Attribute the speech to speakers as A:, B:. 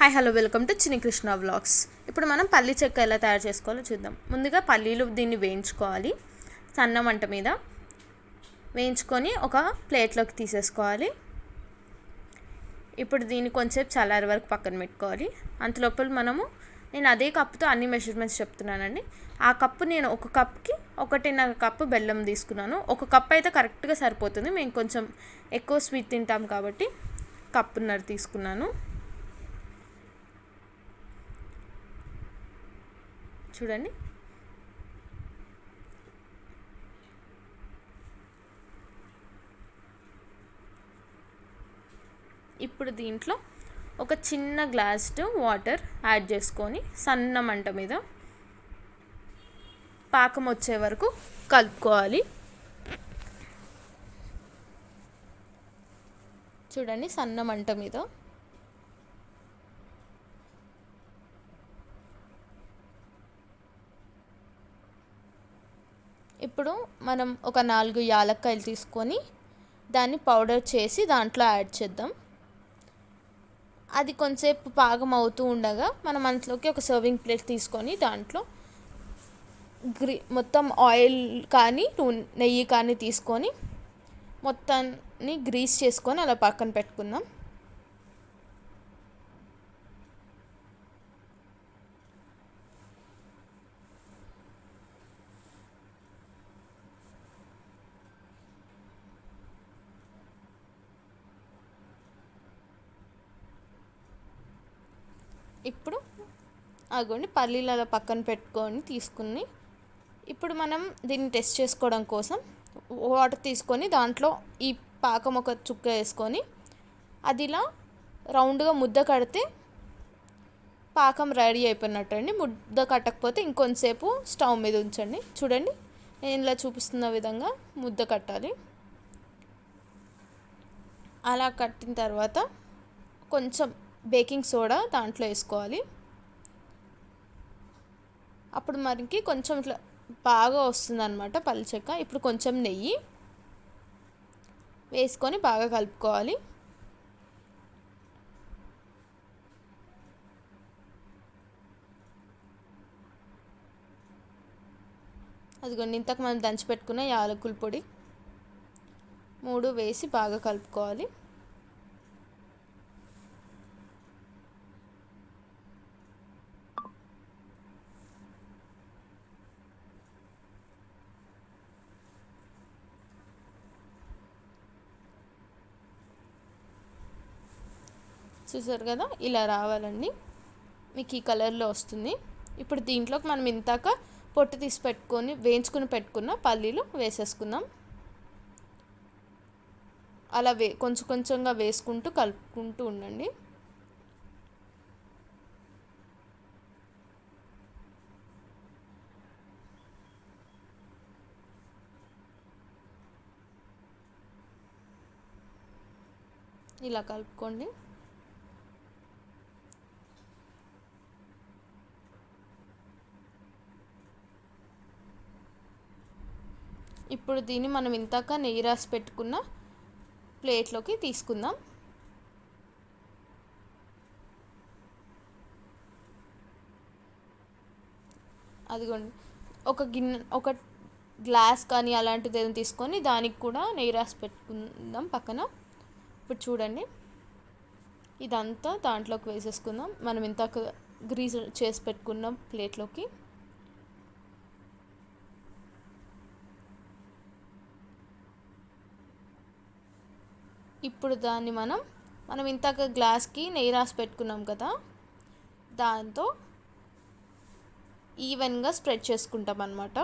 A: Hi hello welcome to Chinni Krishna vlogs ఇప్పుడు మనం పల్లీ చెక్క ఎలా తయారు చేసుకోవాలో చూద్దాం. ముందుగా పల్లీలు దీన్ని వేయించుకోవాలి. సన్న మంట మీద వేయించుకొని ఒక ప్లేట్లోకి తీసేసుకోవాలి. ఇప్పుడు దీన్ని కొంచెం చల్లారి వరకు పక్కన పెట్టుకోవాలి. అంతలోపల మనము నేను అదే కప్పుతో అన్ని మెజర్మెంట్స్ చెప్తున్నానండి. ఆ కప్పు నేను ఒక కప్కి ఒకటిన్నర కప్పు బెల్లం తీసుకున్నాను. ఒక కప్ అయితే కరెక్ట్గా సరిపోతుంది. మేము కొంచెం ఎక్కువ స్వీట్ తింటాం కాబట్టి కప్పున్నర తీసుకున్నాను. చూడండి. ఇప్పుడు దీంట్లో ఒక చిన్న గ్లాస్ వాటర్ యాడ్ చేసుకొని సన్న మంట మీద పాకం వచ్చే వరకు కలుపుకోవాలి. చూడండి సన్న మంట మీద. ఇప్పుడు మనం ఒక నాలుగు యాలక్కాయలు తీసుకొని దాన్ని పౌడర్ చేసి దాంట్లో యాడ్ చేద్దాం. అది కొంచెంసేపు పాకం అవుతూ ఉండగా మనం అందులోకి ఒక సర్వింగ్ ప్లేట్ తీసుకొని దాంట్లో గ్రీ మొత్తం ఆయిల్ కానీ నెయ్యి కానీ తీసుకొని మొత్తాన్ని గ్రీస్ చేసుకొని అలా పక్కన పెట్టుకుందాం. ఇప్పుడు అగోండి పల్లీలు అలా పక్కన పెట్టుకొని తీసుకుని ఇప్పుడు మనం దీన్ని టెస్ట్ చేసుకోవడం కోసం వాటర్ తీసుకొని దాంట్లో ఈ పాకం ఒక చుక్క వేసుకొని అది ఇలా రౌండ్గా ముద్ద కడితే పాకం రెడీ అయిపోయినట్టు అండి ముద్ద కట్టకపోతే ఇంకొంతసేపు స్టవ్ మీద ఉంచండి. చూడండి నేను ఇలా చూపిస్తున్న విధంగా ముద్ద కట్టాలి. అలా కట్టిన తర్వాత కొంచెం బేకింగ్ సోడా దాంట్లో వేసుకోవాలి. అప్పుడు మనకి కొంచెం ఇట్లా బాగా వస్తుంది అనమాట ఇప్పుడు కొంచెం నెయ్యి వేసుకొని బాగా కలుపుకోవాలి. అదిగోండి ఇంతకు మనం దంచి పెట్టుకున్న యాలకుల పొడి మూడు వేసి బాగా కలుపుకోవాలి. చూసారు కదా ఇలా రావాలండి. మీకు ఈ కలర్లో వస్తుంది. ఇప్పుడు దీంట్లోకి మనం ఇంతాక పొట్టు తీసి పెట్టుకొని వేయించుకుని పెట్టుకున్న పల్లీలు వేసేసుకుందాం. అలా వే కొంచెం కొంచెంగా వేసుకుంటూ కలుపుకుంటూ ఉండండి. ఇలా కలుపుకోండి. ఇప్పుడు దీన్ని మనం ఇంతాక నెయ్యి రాసి పెట్టుకున్న ప్లేట్లోకి తీసుకుందాం. అదిగోండి. ఒక గిన్నె ఒక గ్లాస్ కానీ అలాంటిది ఏదైనా తీసుకొని దానికి కూడా నెయ్యి రాసి పెట్టుకుందాం పక్కన. ఇప్పుడు చూడండి. ఇదంతా దాంట్లోకి వేసేసుకుందాం. మనం ఇంతాక గ్రీజ్ చేసి పెట్టుకున్న ప్లేట్లోకి. ఇప్పుడు దాన్ని మనం మనం ఇంతక గ్లాస్కి నెయ్యి రాసి పెట్టుకున్నాం కదా దాంతో ఈవెన్గా స్ప్రెడ్ చేసుకుంటాం అనమాట